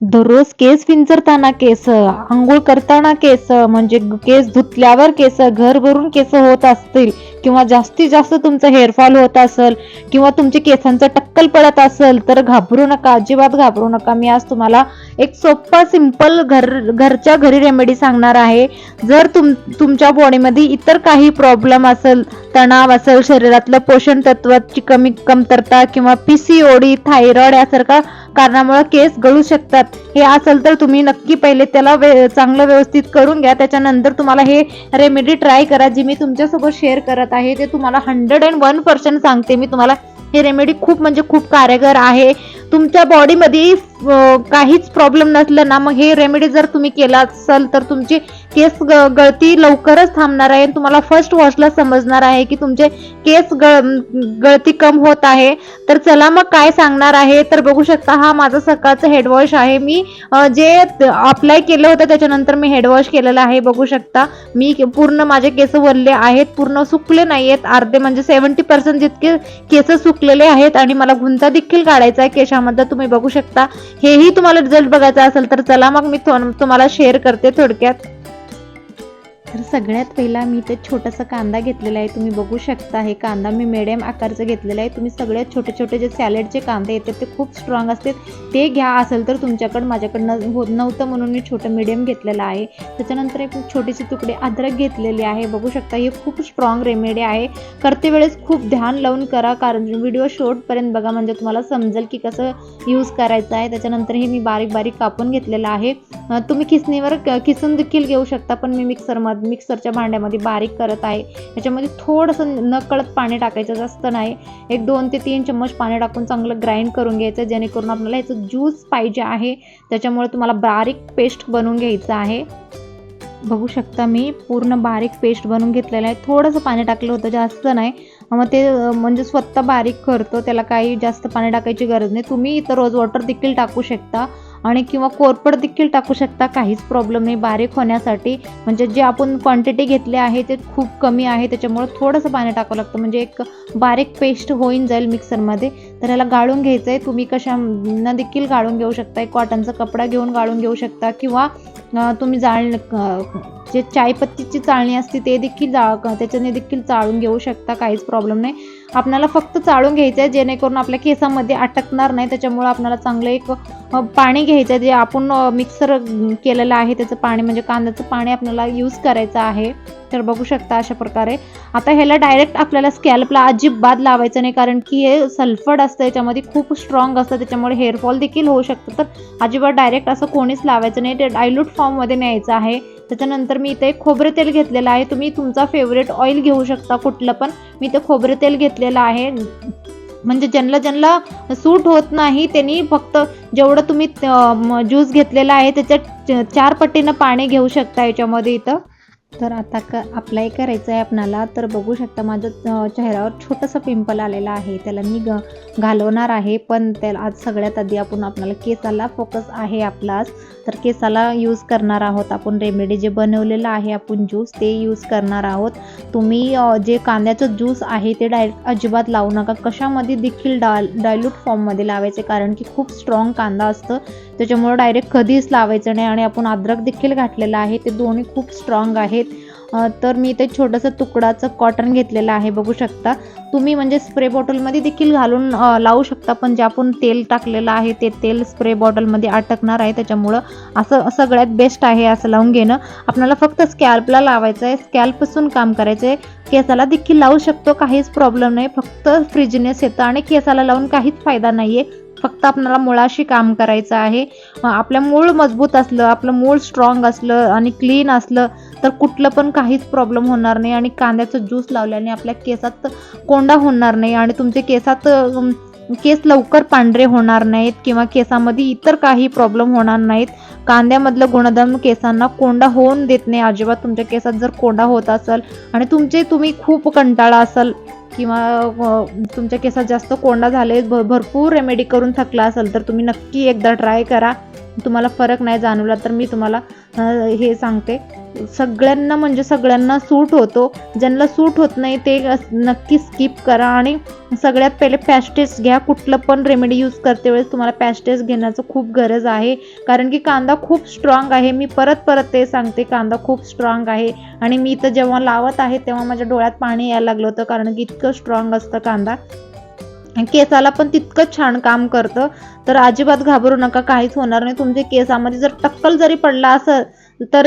दररोज केस विंचरताना केस आंघोळ करताना केस म्हणजे केस धुतल्यावर केस घर भरून केस होत असतील किंवा जास्तीत जास्त तुमचं हेअरफॉल होत असेल किंवा तुमच्या केसांचं टक्कल पडत असेल तर घाबरू नका अजिबात घाबरू नका. मी आज तुम्हाला एक सोप्पा सिंपल घर घरच्या घरी रेमेडी सांगणार आहे. जर तुम तुमच्या बॉडीमध्ये इतर काही प्रॉब्लेम असेल तणाव असेल शरीरातलं पोषण तत्वाची कमी कमतरता किंवा पी सी ओडी थायरॉइड यासारखा कारणामुळे केस गळू शकतात. हे असेल तर तुम्ही नक्की पहिले त्याला वे- चांगलं व्यवस्थित करून घ्या. त्याच्यानंतर तुम्हाला हे रेमेडी ट्राय करा जी मी तुमच्यासोबत शेअर करत आहे. ते तुम्हाला हंड्रेड अँड वन पर्सेंट सांगते मी तुम्हाला. हे रेमेडी खूप म्हणजे खूप कार्यगर आहे. तुमच्या बॉडीमध्ये काहीच प्रॉब्लेम नसलं ना मग हे रेमेडी जर तुम्ही केला असाल तर तुमची केस ग- गळती लवकरच थांबणार आहे. आणि तुम्हाला फर्स्ट वॉशला समजणार आहे की तुमचे केस गळ गळती कम होत आहे. तर चला मग काय सांगणार आहे? तर बघू शकता हा माझा सकाळचा हेडवॉश आहे. मी जे अप्लाय केलं होतं त्याच्यानंतर मी हेडवॉश केलेला केलेलं आहे. बघू शकता मी पूर्ण माझे केस वरले आहेत. पूर्ण सुकले नाही आहेत अर्धे म्हणजे सेव्हन्टी पर्सेंट जितके केस सुकलेले आहेत आणि मला गुंता देखील काढायचा आहे केशामध्ये तुम्ही बघू शकता. हेही तुम्हाला रिझल्ट बघायचा असेल तर चला मग मी थो- तुम्हाला शेअर करते थोडक्यात. तर सगळ्यात पहिला मी इथे छोटासा कांदा घेतलेला आहे. तुम्ही बघू शकता हे कांदा मी मिडियम आकारचं घेतलेला आहे. तुम्ही सगळ्यात छोटे छोटे जे सॅलेडचे कांदे येतात ते खूप स्ट्रॉंग असतात ते घ्या असेल तर तुमच्याकडं माझ्याकडनं होत नव्हतं म्हणून मी छोटं मिडियम घेतलेलं आहे. त्याच्यानंतर एक छोटेसे तुकडे अद्रक घेतलेले आहे. बघू शकता हे खूप स्ट्रॉंग रेमेडी आहे. करते वेळेस खूप ध्यान लावून करा कारण व्हिडिओ शॉर्टपर्यंत बघा म्हणजे तुम्हाला समजेल की कसं यूज करायचं आहे. त्याच्यानंतर हे मी बारीक बारीक कापून घेतलेलं आहे. तुम्ही खिसणीवर क- खिसून देखील घेऊ शकता पण मी मिक्सरमध्ये मिक्सरच्या भांड्यामध्ये बारीक करत आहे. याच्यामध्ये थोडंसं नकळत पाणी टाकायचं जास्त नाही. एक दोन ते तीन चम्मच पाणी टाकून चांगलं ग्राइंड करून घ्यायचं जेणेकरून आपल्याला याचं ज्यूस पाहिजे आहे. त्याच्यामुळे तुम्हाला बारीक पेस्ट बनवून घ्यायचं आहे. बघू शकता मी पूर्ण बारीक पेस्ट बनवून घेतलेलं आहे. थोडंसं पाणी टाकलं होतं जास्त नाही. मग ते म्हणजे स्वतः बारीक करतो त्याला काही जास्त पाणी टाकायची गरज नाही. तुम्ही इथं रोज वॉटर देखील टाकू शकता. आणि किंवा कोरपड देखील टाकू शकता काहीच प्रॉब्लेम नाही. बारीक होण्यासाठी म्हणजे जे आपण क्वांटिटी घेतले आहे ते खूप कमी आहे. त्याच्यामुळे थोडंसं पाणी टाकावं लागतं. म्हणजे एक बारीक पेस्ट होईन जाईल मिक्सरमध्ये तर याला गाळून घ्यायचं आहे तुम्ही कशानं देखील गाळून घेऊ शकता एक कॉटनचा कपडा घेऊन गाळून घेऊ शकता. किंवा तुम्ही जाळ जे चायपत्तीची चाळणी असते ते देखील जाळ त्याच्याने देखील चाळून घेऊ शकता. काहीच प्रॉब्लेम नाही. आपल्याला फक्त चाळून घ्यायचं आहे जेणेकरून आपल्या केसामध्ये अटकणार नाही. त्याच्यामुळं आपल्याला चांगलं एक पाणी घ्यायचं आहे जे आपण मिक्सर केलेलं आहे त्याचं पाणी म्हणजे कांद्याचं पाणी आपल्याला यूज करायचं आहे. तर बघू शकता अशा प्रकारे. आता ह्याला डायरेक्ट आपल्याला स्कॅल्पला अजिबात लावायचं नाही कारण की हे सल्फर्ड असतं याच्यामध्ये खूप स्ट्रॉंग असतं. त्याच्यामुळे हेअरफॉल देखील होऊ शकतं. तर अजिबात डायरेक्ट असं कोणीच लावायचं नाही. ते डायल्यूट फॉर्ममध्ये न्यायचं आहे. त्याच्यानंतर मी इथे खोबरे तेल घेतलेलं आहे. तुम्ही तुमचा फेवरेट ऑइल घेऊ शकता कुठलं पण. मी इथे खोबरे तेल घेतलेलं आहे. म्हणजे ज्यांना ज्यांना सूट होत नाही त्यांनी फक्त जेवढं तुम्ही ज्यूस घेतलेला आहे त्याच्यात चार पट्टीनं पाणी घेऊ शकता याच्यामध्ये इथं. तर आता क अप्लाय करायचं आहे आपणाला. तर बघू शकता माझं चेहऱ्यावर छोटंसं पिंपल आलेलं आहे. त्याला मी ग घालवणार आहे पण त्याला आज सगळ्यात आधी आपण आपल्याला केसाला फोकस आहे आपलाच तर केसाला यूज करणार आहोत आपण. रेमेडी जे बनवलेलं आहे आपण ज्यूस ते यूज करणार आहोत. तुम्ही जे कांद्याचं ज्यूस आहे ते डायरेक्ट अजिबात लावू नका. कशामध्ये देखील डाल डायल्यूट फॉर्ममध्ये लावायचे? कारण की खूप स्ट्रॉंग कांदा असतं. त्याच्यामुळं डायरेक्ट कधीच लावायचं नाही. आणि आपण अद्रक देखील घातलेलं आहे. ते दोन्ही खूप स्ट्रॉंग आहेत तर मी ते छोटंसं तुकडाचं कॉटन घेतलेलं आहे बघू शकता. तुम्ही म्हणजे स्प्रे बॉटलमध्ये देखील घालून लावू शकता पण जे आपण तेल टाकलेलं आहे ते तेल स्प्रे बॉटलमध्ये अटकणार आहे त्याच्यामुळं असं सगळ्यात बेस्ट आहे असं लावून घेणं. आपल्याला फक्त स्कॅल्पला लावायचं आहे स्कॅल्पपासून काम करायचं आहे केसाला देखील लावू शकतो काहीच प्रॉब्लेम नाही. फक्त फ्रिजनेस येतं आणि केसाला लावून काहीच फायदा नाही आहे फक्त आपल्याला मुळाशी काम करायचं आहे. आपलं मूळ मजबूत असलं आपलं मूळ स्ट्रॉंग असलं आणि क्लीन असलं तर कुठलं पण काहीच प्रॉब्लेम होणार नाही आणि कांद्याचं ज्यूस लावल्याने आपल्या केसात कोंडा होणार नाही आणि तुमचे केसात केस लवकर पांढरे होणार नाहीत किंवा केसामध्ये इतर काही प्रॉब्लेम होणार नाहीत. कांद्यामधलं गुणधर्म केसांना कोंडा होऊन देत नाही. अजिबात तुमच्या केसात जर कोंडा होत असेल आणि तुमचे तुम्ही खूप कंटाळा असाल किंवा तुमच्या केसात जास्त कोंडा झाले भ भरपूर रेमेडी करून थकला असेल तर तुम्ही नक्की एकदा ट्राय करा. तुम्हाला फरक नाही जाणवला तर मी तुम्हाला हे सांगते. सगळ्यांना म्हणजे सगळ्यांना सूट होतो. ज्यांना सूट होत नाही ते नक्की स्किप करा आणि सगळ्यात पहिले पॅस्टेस घ्या. कुठलं पण रेमेडी यूज करते वेळेस तुम्हाला पॅस्टेस घेण्याचं खूप गरज आहे. कारण की कांदा खूप स्ट्रॉंग आहे. मी परत परत ते सांगते. कांदा खूप स्ट्रॉंग आहे. आणि मी तर जेव्हा लावत आहे तेव्हा माझ्या डोळ्यात पाणी यायला लागलं होतं. कारण की इतकं स्ट्रॉंग असतं कांदा. केसाला पण तितकंच छान काम करतं. तर अजिबात घाबरू नका. काहीच होणार नाही. तुमच्या केसामध्ये जर टक्कल जरी पडला असं तर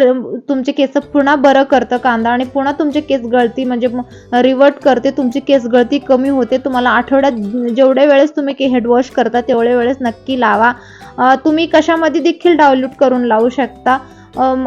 तुमचे केस पुन्हा बरं करतं कांदा आणि पुन्हा तुमचे केस गळती म्हणजे रिवर्ट करते तुमची केस गळती कमी होते. तुम्हाला आठवड्यात जेवढ्या वेळेस तुम्ही के हेडवॉश करता तेवढ्या वेळेस नक्की लावा. तुम्ही कशामध्ये देखील डायल्यूट करून लावू शकता?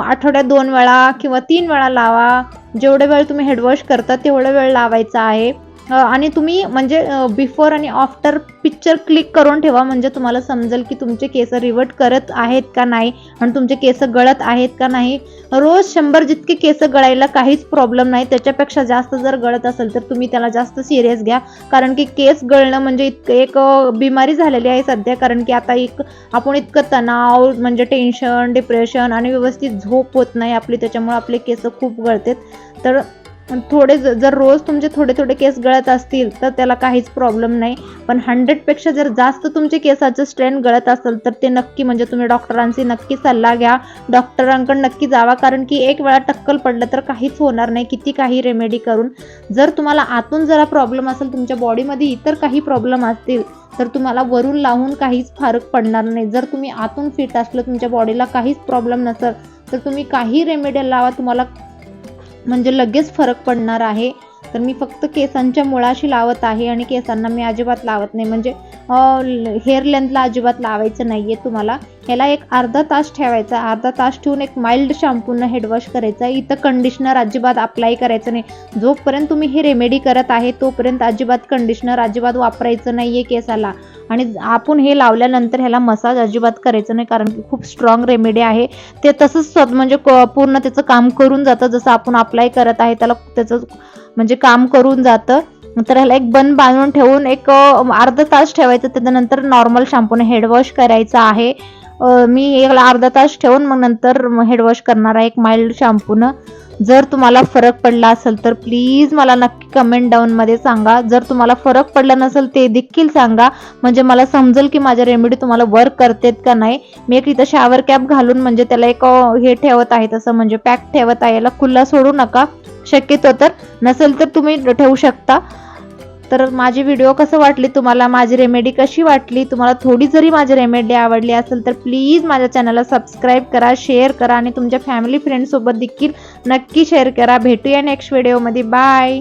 आठवड्यात दोन वेळा किंवा तीन वेळा लावा. जेवढे वेळ तुम्ही हेडवॉश करता तेवढा वेळ लावायचा आहे. आणि तुम्ही म्हणजे बिफोर आणि आफ्टर पिक्चर क्लिक करून ठेवा. म्हणजे तुम्हाला समजेल की तुमचे केस रिवर्ट करत आहेत का नाही आणि तुमचे केस गळत आहेत का नाही. रोज शंभर जितके केस गळायला काहीच प्रॉब्लेम नाही. त्याच्यापेक्षा जास्त जर गळत असेल तर तुम्ही त्याला जास्त सिरियस घ्या. कारण की केस गळणं म्हणजे इतकं एक बिमारी झालेली आहे सध्या. कारण की आता एक आपण इतकं तणाव म्हणजे टेन्शन डिप्रेशन आणि व्यवस्थित झोप होत नाही आपली. त्याच्यामुळे आपले केस खूप गळतात. तर थोडे जर रोज तुमचे थोडे थोडे केस गळत असतील तर त्याला काहीच प्रॉब्लेम नाही. पण हंड्रेडपेक्षा जर जास्त तुमचे केसाचं स्ट्रेन गळत असेल तर ते नक्की म्हणजे तुम्ही डॉक्टरांची नक्की सल्ला घ्या. डॉक्टरांकडे नक्की जावा कारण की एक वेळा टक्कल पडलं तर काहीच होणार नाही किती काही रेमेडी करून. जर तुम्हाला आतून जरा प्रॉब्लेम असेल तुमच्या बॉडीमध्ये इतर काही प्रॉब्लेम असतील तर तुम्हाला वरून लावून काहीच फरक पडणार नाही. जर तुम्ही आतून फिट असलं तुमच्या बॉडीला काहीच प्रॉब्लेम नसेल तर तुम्ही काही रेमेडी लावा तुम्हाला म्हणजे लगेच फरक पडणार आहे. तर मी फक्त केसांच्या मुळाशी लावत आहे आणि केसांना मी अजिबात लावत नाही. म्हणजे हेअर लेंथला अजिबात लावायचं नाही आहे तुम्हाला. ह्याला एक अर्धा तास ठेवायचा. अर्धा तास ठेवून एक माइल्ड शॅम्पूनं हेडवॉश करायचा. इथं कंडिशनर अजिबात अप्लाय करायचं नाही. जोपर्यंत तुम्ही हे रेमेडी करत आहे तोपर्यंत अजिबात कंडिशनर अजिबात वापरायचं नाही आहे केसाला. आणि आपण हे लावल्यानंतर ह्याला मसाज अजिबात करायचं नाही कारण की खूप स्ट्रॉंग रेमेडी आहे. ते तसंच स्वतः म्हणजे पूर्ण त्याचं काम करून जातं. जसं आपण अप्लाय करत आहे त्याला त्याचं म्हणजे काम करून जातं. तर ह्याला एक बन बांधून ठेवून एक अर्धा तास ठेवायचं. त्याच्यानंतर नॉर्मल शॅम्पूने हेडवॉश करायचा आहे. मी याला अर्धा तास ठेवून मग नंतर हेडवॉश करणार आहे एक माइल्ड शॅम्पूनं जर तुम्हाला फरक पडला असेल तर प्लीज मला नक्की कमेंट डाऊनमध्ये सांगा. जर तुम्हाला फरक पडला नसेल ते देखील सांगा. म्हणजे मला समजेल की माझ्या रेमेडी तुम्हाला वर्क करतेत का नाही. मी एक इथं शावर कॅप घालून म्हणजे त्याला एक हे ठेवत आहे तसं म्हणजे पॅक ठेवत आहे. याला खुल्ला सोडू नका. शक्यतो तर नसेल तर तुम्ही ठेवू शकता. तर माझी व्हिडिओ कसं वाटली तुम्हाला? माझी रेमेडी कशी वाटली? तुम्हाला थोडी जरी माझी रेमेडी आवडली असेल तर प्लीज माझ्या चॅनलला सबस्क्राईब करा शेअर करा आणि तुमच्या फॅमिली फ्रेंडसोबत देखील नक्की शेअर करा. भेटूया नेक्स्ट व्हिडिओमध्ये बाय